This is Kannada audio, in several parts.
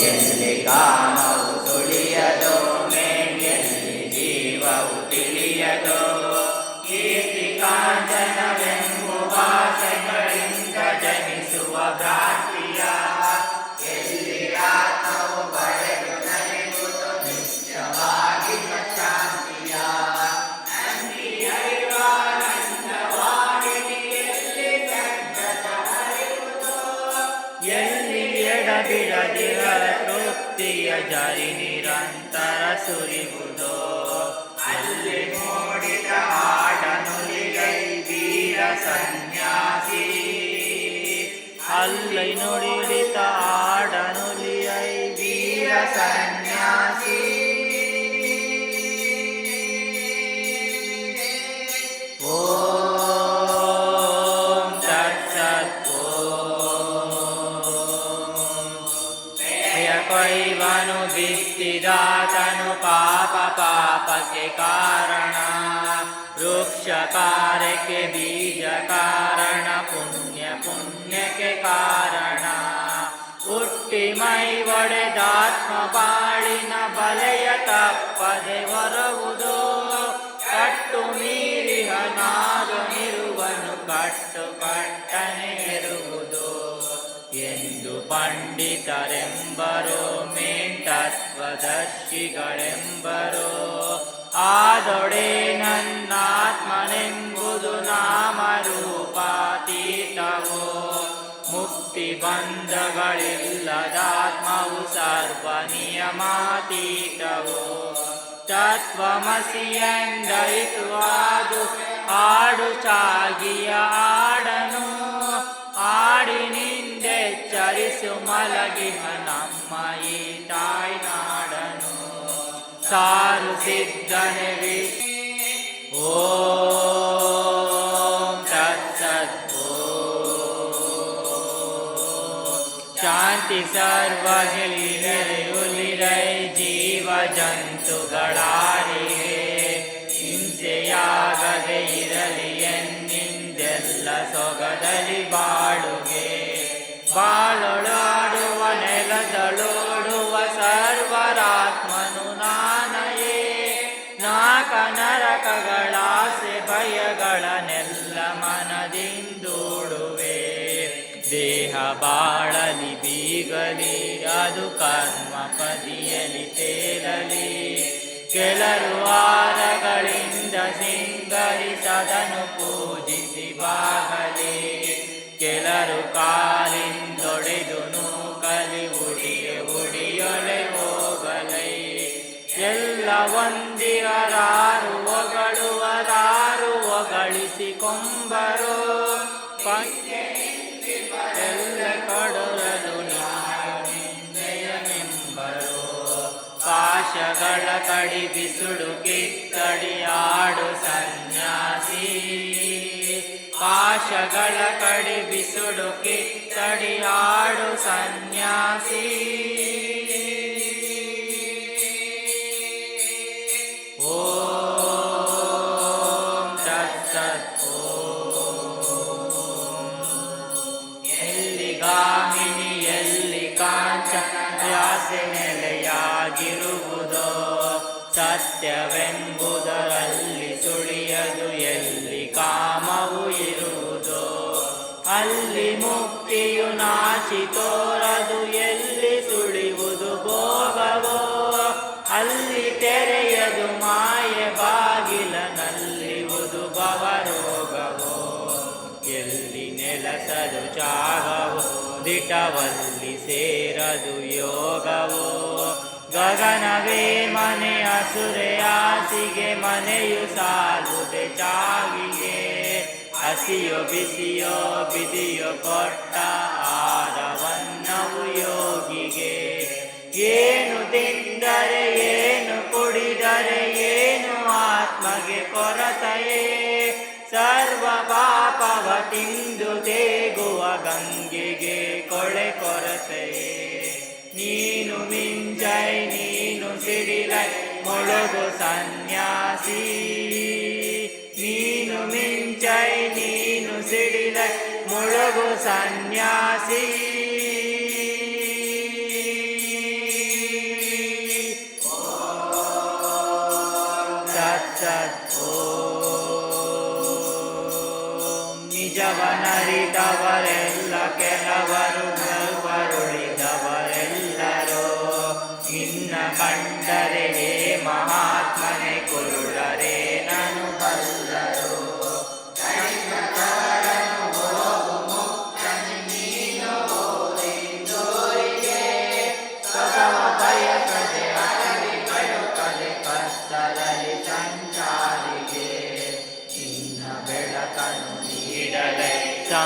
ಎಲ್ಲಿ ಕಾಮವು ಸುಳಿಯದೋ ಮೇಯಲ್ಲಿ ಜೀವವು ತಿಳಿಯದೋ ಕೀರ್ತಿ ಕಾಂಚನವೆಂಬುವ ಆಸೆಗಳಿಂದ ಜನಿಸುವ ಭ್ರಾಂತಿಯ ಎಲ್ಲಿ ಆತ್ಮವು ಪಡೆದು ನಲಿಯುವುದು ನಿತ್ಯವಾಗಿ ಶಾಂತಿಯ ಎಲ್ಲಿ ಎಡಬಿಡದಿರ ಜಾರಿ ನಿರಂತರ ಸುರಿಬುದು ಅಲ್ಲಿ ನೋಡಿದ ಆಡನುಲಿಗೈ ವೀರ ಸನ್ಯಾಸಿ. ಅಲ್ಲಿ ನುಡಿಡಿತ ಬಿತ್ತಿದಾತನು ಪಾಪ ಪಾಪಕ್ಕೆ ಕಾರಣ. ವೃಕ್ಷ ಕಾರ್ಯಕ್ಕೆ ಬೀಜ ಕಾರಣ, ಪುಣ್ಯ ಪುಣ್ಯಕ್ಕೆ ಕಾರಣ. ಹುಟ್ಟಿ ಮೈ ಒಡೆದಾತ್ಮ ಬಾಳಿನ ಬಲೆಯ ತಪ್ಪದೆ ಹೊರವುದು. ಕಟ್ಟು ಮೀರಿಹ ನಾಗನಿರುವನು ಕಟ್ಟು ಕಟ್ಟನೆ ಇರುವುದು ಎಂದು ಪಂಡಿತರೆಂಬರೋ ಮೇಂಟತ್ವದರ್ಶಿಗಳೆಂಬರೋ ಆದೊಡೆ ನನ್ನಾತ್ಮನೆಂಬುದು ನಾಮರೂಪಾತೀತವೋ. ಮುಕ್ತಿ ಬಂಧಗಳಿಲ್ಲದಾತ್ಮವು ಸರ್ವ ನಿಯಮಾತೀತವೋ ತತ್ವಮಸಿ ಎಂದರಿತು ಆದು, ಆಡು ಚಾಗಿಯ ಆಡನು. ಆಡಿನಿಂದೆಚ್ಚರಿಸು ಮಲಗಿಹ ನಮ್ಮ सिद्धनवि ॐ तत्सत् शान्ति सर्वगलिरयुलिरै जीवजन्तुगणारि ನಾಕ ನರಕಗಳಾಸೆ ಭಯಗಳನ್ನೆಲ್ಲ ಮನದಿಂದೂಡುವೆ. ದೇಹ ಬಾಳಲಿ ಬೀಗಲಿ, ಅದು ಕರ್ಮ ಪದಿಯಲಿ ತೇಲಲಿ. ಕೆಲರು ವಾರಗಳಿಂದ ಸಿಂಗರಿಸದನು ಪೂಜಿಸಿ ಬಾಗಲಿ. ಕೆಲರು ಕಾಲಿಂದೊಡೆದು ಪಂಚೆ ಎಲ್ಲ ಕಡರಲು ನಿಂದೆಯನೆಂಬರು ಪಾಶಗಳ ಕಡಿ ಬಿಸುಡು ಕಿತ್ತಡಿ ಆಡು ಸನ್ಯಾಸಿ. ಪಾಶಗಳ ಕಡಿ ಆಡು ಸನ್ಯಾಸಿ. ಓಂ ನೆಲೆಯಾಗಿರುವುದೋ ಸತ್ಯವೆಂಬುದರಲ್ಲಿ ಸುಳಿಯದು ಎಲ್ಲಿ ಕಾಮವು ಇರುವುದೋ? ಅಲ್ಲಿ ಮುಕ್ತಿಯು ನಾಚಿ ತೋರದು ಎಲ್ಲಿ ಸುಳಿಯುವುದು ಭೋಗವೋ? ಅಲ್ಲಿ ತೆರೆಯದು ಮಾಯೆ ಬಾಗಿಲನಲ್ಲಿವುದು ಭವರೋಗವೋ ಎಲ್ಲಿ ನೆಲಸದು ಜಾಗವೋ ದಿಟವಲ್ಲಿ ಸೇರದು ಯೋಗವೋ? ಗಗನವೇ ಮನೆ ಸುರೆಯಾಸಿಗೆ ಮನೆಯು ಸಾಲುದೆ ಚಾವಿಗೆ ಹಸಿಯೋ ಬಿಸಿಯೋ, ಬಿದಿಯೋ ಕೊಟ್ಟ ಆರವನ್ನವು ಯೋಗಿಗೆ. ಏನು ತಿಂದರೆ, ಏನು ಕುಡಿದರೆ, ಏನು ಆತ್ಮಗೆ ಕೊರತೆಯೇ? ಸರ್ವ ಪಾಪವ ತಿಂದು ತೇಗುವ ಗಂಗೆಗೆ ಕೊಳೆ ಕೊರತೆಯೇ ನೀನು ಮಿಂಜೈ ನೀನು ಸಿಡಿಲೈ, ಮೊಳಗು ಸನ್ಯಾಸಿ. ನೀನು ಮಿಂಚೈ, ನೀನು ಸಿಡಿಲೈ, ಮೊಳಗು ಸನ್ಯಾಸಿ. ಕೆಲವನರಿದವರೆಲ್ಲ ಕೆಲವರು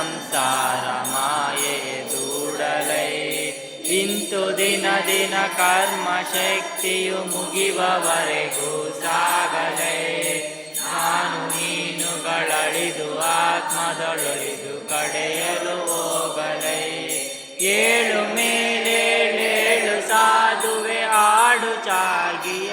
ಸಂಸಾರ ಮಾಯೆ ದೂಡಲೈ. ಇಂತು ದಿನ ದಿನ ಕರ್ಮ ಶಕ್ತಿಯು ಮುಗಿಯುವವರೆಗೂ ಸಾಗಲೇ. ನಾನು ನೀನುಗಳಳಿದು ಆತ್ಮದೊಳಳಿದು ಕಡೆಯಲು ಹೋಗಲೈ. ಏಳು ಮೇಲೇಳೇಳು ಸಾಧುವೆ ಆಡು ಚಾಗಿಯ